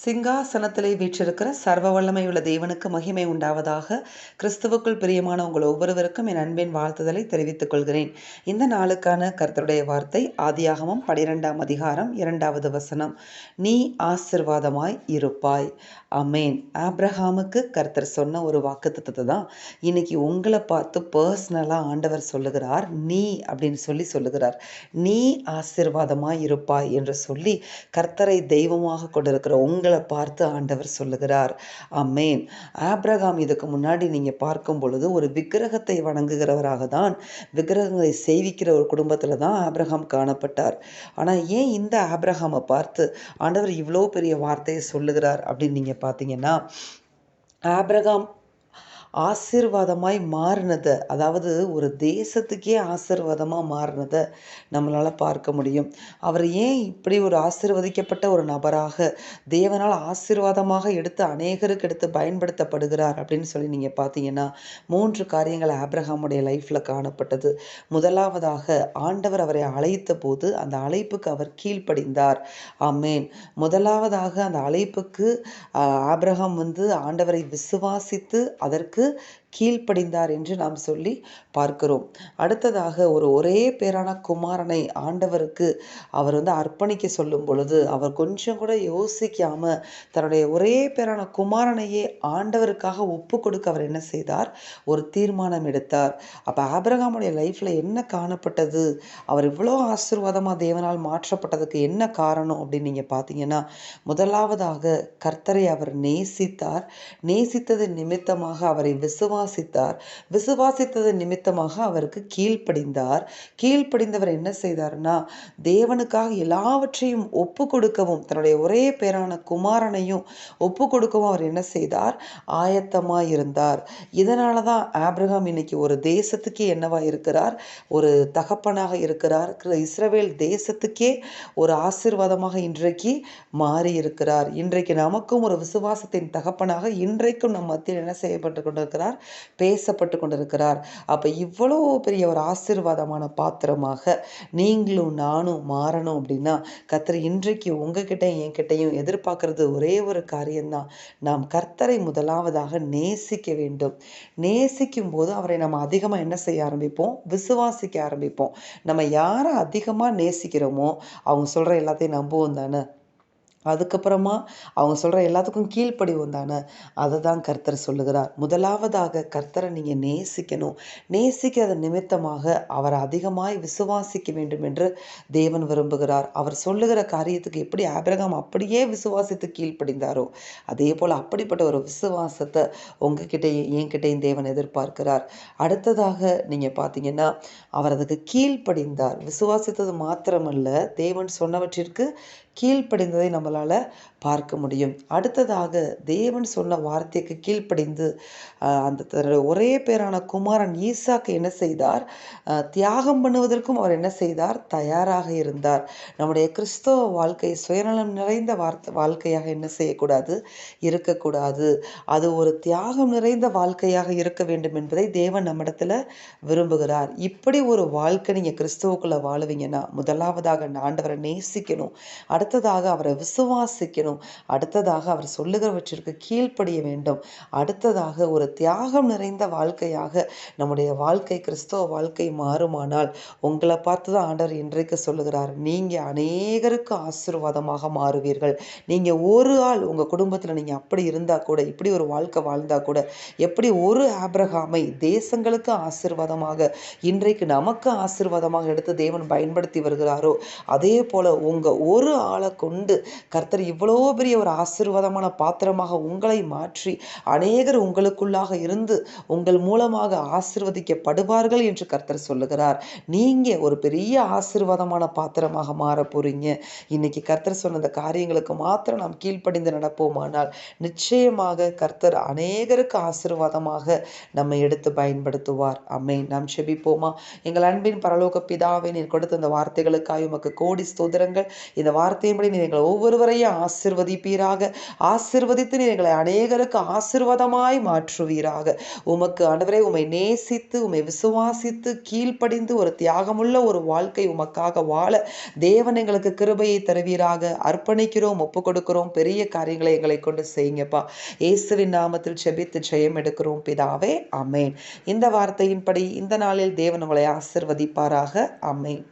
சிங்காசனத்திலே வீற்றிருக்கிற சர்வ வல்லமையுள்ள தேவனுக்கு மகிமை உண்டாவதாக கிறிஸ்துவுக்குள் பிரியமான உங்கள் ஒவ்வொருவருக்கும் என் அன்பின் வாழ்த்துதலை தெரிவித்துக் கொள்கிறேன். இந்த நாளுக்கான கர்த்தருடைய வார்த்தை ஆதியாகமம் பனிரெண்டாம் அதிகாரம் இரண்டாவது வசனம். நீ ஆசிர்வாதமாய் இருப்பாய். அமேன் ஆப்ரஹாமுக்கு கர்த்தர் சொன்ன ஒரு வாக்குத்தத்தை தான் இன்னைக்கு உங்களை பார்த்து பர்சனலாக ஆண்டவர் சொல்லுகிறார். நீ அப்படின்னு சொல்லி சொல்லுகிறார். நீ ஆசிர்வாதமாய் இருப்பாய் என்று சொல்லி கர்த்தரை தெய்வமாக கொண்டிருக்கிற உங்கள் பார்த்து ஆண்டவர் சொல்லுகிறார். அம்மேன் ஆப்ரகாம் இதுக்கு முன்னாடி நீங்கள் பார்க்கும் பொழுது ஒரு விக்கிரகத்தை வணங்குகிறவராக தான் விக்கிரகங்களை செய்விக்கிற ஒரு குடும்பத்தில் தான் ஆப்ரஹாம் காணப்பட்டார். ஆனால் ஏன் இந்த ஆப்ரஹாமை பார்த்து ஆண்டவர் இவ்வளோ பெரிய வார்த்தையை சொல்லுகிறார் அப்படின்னு நீங்கள் பார்த்தீங்கன்னா ஆப்ரகாம் ஆசீர்வாதமாய் மாறினதை. அதாவது ஒரு தேசத்துக்கே ஆசீர்வாதமாக மாறினதை நம்மளால் பார்க்க முடியும். அவர் ஏன் இப்படி ஒரு ஆசீர்வதிக்கப்பட்ட ஒரு நபராக தேவனால் ஆசீர்வாதமாக எடுத்து அநேகருக்கு எடுத்து பயன்படுத்தப்படுகிறார் அப்படின்னு சொல்லி நீங்கள் பார்த்தீங்கன்னா மூன்று காரியங்கள் ஆப்ரஹாமுடைய லைஃப்பில் காணப்பட்டது. முதலாவதாக ஆண்டவர் அவரை அழைத்த போது அந்த அழைப்புக்கு அவர் கீழ்ப்படிந்தார். ஆமேன். முதலாவதாக அந்த அழைப்புக்கு ஆப்ரஹாம் வந்து ஆண்டவரை விசுவாசித்து அதற்கு olması கீழ்ப்படிந்தார் என்று நாம் சொல்லி பார்க்கிறோம். அடுத்ததாக ஒரு ஒரே பேரான குமாரனை ஆண்டவருக்கு அவர் வந்து அர்ப்பணிக்க சொல்லும் பொழுது அவர் கொஞ்சம் கூட யோசிக்காம தன்னுடைய ஒரே பேரான குமாரனையே ஆண்டவருக்காக ஒப்பு கொடுக்க அவர் என்ன செய்தார்? ஒரு தீர்மானம் எடுத்தார். அப்போ ஆபிரகாமுடைய லைஃப்பில் என்ன காணப்பட்டது? அவர் இவ்வளோ ஆசீர்வாதமாக தேவனால் மாற்றப்பட்டதுக்கு என்ன காரணம் அப்படின்னு நீங்கள் பார்த்தீங்கன்னா முதலாவதாக கர்த்தரை அவர் நேசித்தார். நேசித்தது நிமித்தமாக அவரை விசுவா விசுவாசித்தார். விசுவாசித்தது நிமித்தமாக அவருக்கு கீழ்ப்படிந்தார். கீழ்ப்படிந்தவர் என்ன செய்தார்னா தேவனுக்காக எல்லாவற்றையும் ஒப்பு கொடுக்கவும் தன்னுடைய ஒரே பேரான குமாரனையும் ஒப்பு கொடுக்கவும் அவர் என்ன செய்தார்? ஆயத்தமாக இருந்தார் இதனால தான் ஆப்ரஹாம் இன்னைக்கு ஒரு தேசத்துக்கே என்னவா இருக்கிறார்? ஒரு தகப்பனாக இருக்கிறார். இஸ்ரவேல் தேசத்துக்கே ஒரு ஆசிர்வாதமாக இன்றைக்கு மாறி இருக்கிறார் இன்றைக்கு நமக்கும் ஒரு விசுவாசத்தின் தகப்பனாக இன்றைக்கும் நம் மத்தியில் என்ன செய்யப்பட்டு கொண்டிருக்கிறார்? பேசப்பட்டு கொண்டிருக்கிறார். அப்போ இவ்வளோ பெரிய ஒரு ஆசீர்வாதமான பாத்திரமாக நீங்களும் நானும் மாறணும் அப்படின்னா கர்த்தர் இன்றைக்கு உங்ககிட்ட என்கிட்டையும் எதிர்பார்க்கறது ஒரே ஒரு காரியம்தான். நாம் கர்த்தரை முதலாவதாக நேசிக்க வேண்டும். நேசிக்கும் போது அவரை நம்ம அதிகமாக என்ன செய்ய ஆரம்பிப்போம்? விசுவாசிக்க ஆரம்பிப்போம். நம்ம யாரை அதிகமாக நேசிக்கிறோமோ அவங்க சொல்கிற எல்லாத்தையும் நம்புவோம் தானே? அதுக்கப்புறமா அவங்க சொல்கிற எல்லாத்துக்கும் கீழ்ப்படிவோம் தானே? அதை தான் கர்த்தர் சொல்லுகிறார். முதலாவதாக கர்த்தரை நீங்கள் நேசிக்கணும். நேசிக்கிறது நிமித்தமாக அவரை அதிகமாய் விசுவாசிக்க வேண்டும் என்று தேவன் விரும்புகிறார். அவர் சொல்லுகிற காரியத்துக்கு எப்படி ஆபிரகாம் அப்படியே விசுவாசித்து கீழ்ப்படிந்தாரோ அதே போல் அப்படிப்பட்ட ஒரு விசுவாசத்தை உங்ககிட்டயும் என்கிட்டையும் தேவன் எதிர்பார்க்கிறார். அடுத்ததாக நீங்கள் பார்த்தீங்கன்னா அவர் அதுக்கு கீழ்ப்படிந்தார். விசுவாசித்தது மாத்திரமல்ல தேவன் சொன்னவற்றிற்கு கீழ்ப்படிந்ததை நம்மளால் பார்க்க முடியும். அடுத்ததாக தேவன் சொன்ன வார்த்தைக்கு கீழ்ப்படிந்து அந்த தன்னுடைய ஒரே பேரான குமாரன் ஈசாக்கு என்ன செய்தார்? தியாகம் பண்ணுவதற்கும் அவர் என்ன செய்தார்? தயாராக இருந்தார். நம்முடைய கிறிஸ்தவ வாழ்க்கை சுயநலம் நிறைந்த வார்த்தை வாழ்க்கையாக என்ன செய்யக்கூடாது? இருக்கக்கூடாது. அது ஒரு தியாகம் நிறைந்த வாழ்க்கையாக இருக்க வேண்டும் என்பதை தேவன் நம்மிடத்தில் விரும்புகிறார். இப்படி ஒரு வாழ்க்கை நீங்கள் கிறிஸ்துவுக்குள்ள வாழுவீங்கன்னா முதலாவதாக ஆண்டவரை நேசிக்கணும். அடுத்த அடுத்ததாக அவரை விசுவாசிக்கணும். அடுத்ததாக அவர் சொல்லுகிறவற்றிற்கு கீழ்ப்படிய வேண்டும். அடுத்ததாக ஒரு தியாகம் நிறைந்த வாழ்க்கையாக நம்முடைய வாழ்க்கை கிறிஸ்தவ வாழ்க்கை மாறுமானால் உங்களை பார்த்து தான் ஆண்டவர் இன்றைக்கு சொல்லுகிறார். நீங்கள் அநேகருக்கு ஆசீர்வாதமாக மாறுவீர்கள். நீங்கள் ஒரு ஆள் உங்கள் குடும்பத்தில் நீங்கள் அப்படி இருந்தால் கூட இப்படி ஒரு வாழ்க்கை வாழ்ந்தால் கூட எப்படி ஒரு ஆப்ரஹாமை தேசங்களுக்கு ஆசீர்வாதமாக இன்றைக்கு நமக்கு ஆசீர்வாதமாக எடுத்து தேவன் பயன்படுத்தி வருகிறாரோ அதே போல் உங்கள் ஒரு ஆள் கொண்டு கர்த்தர் இவ்வளோ பெரிய ஒரு ஆசீர்வாதமான பாத்திரமாக உங்களை மாற்றி அநேகர் உங்களுக்குள்ளாக இருந்து உங்கள் மூலமாக ஆசிர்வதிக்கப்படுவார்கள் என்று கர்த்தர் சொல்லுகிறார். நீங்கள் ஒரு பெரிய ஆசீர்வாதமான பாத்திரமாக மாற போகிறீங்க இன்னைக்கு கர்த்தர் சொன்ன அந்த காரியங்களுக்கு மாத்திரம் நாம் கீழ்ப்படிந்து நடப்போமானால் நிச்சயமாக கர்த்தர் அநேகருக்கு ஆசீர்வாதமாக நம்மை எடுத்து பயன்படுத்துவார். அம்மை நாம் செபிப்போமா? எங்கள் அன்பின் பரலோக பிதாவை நீர் கொடுத்த இந்த வார்த்தைகளுக்காக உமக்கு கோடி ஸ்தோதிரங்கள் இந்த வார்த்தை வார்த்தையின்படி நீ எங்களை ஒவ்வொருவரையும் ஆசிர்வதிப்பீராக. ஆசிர்வதித்து நீ எங்களை அநேகருக்கு ஆசிர்வாதமாய் மாற்றுவீராக. உமக்கு அனைவரை உமை நேசித்து உமை விசுவாசித்து கீழ்ப்படிந்து ஒரு தியாகமுள்ள ஒரு வாழ்க்கை உமக்காக வாழ தேவன் எங்களுக்கு கிருபையை தருவீராக. அர்ப்பணிக்கிறோம் ஒப்பு கொடுக்கிறோம் பெரிய காரியங்களை எங்களை கொண்டு செய்யுங்கப்பா. இயேசுவின் நாமத்தில் செபித்து ஜெயம் எடுக்கிறோம் பிதாவே. அமேன் இந்த வார்த்தையின்படி இந்த நாளில் தேவன் உங்களை ஆசிர்வதிப்பாராக. அமேன்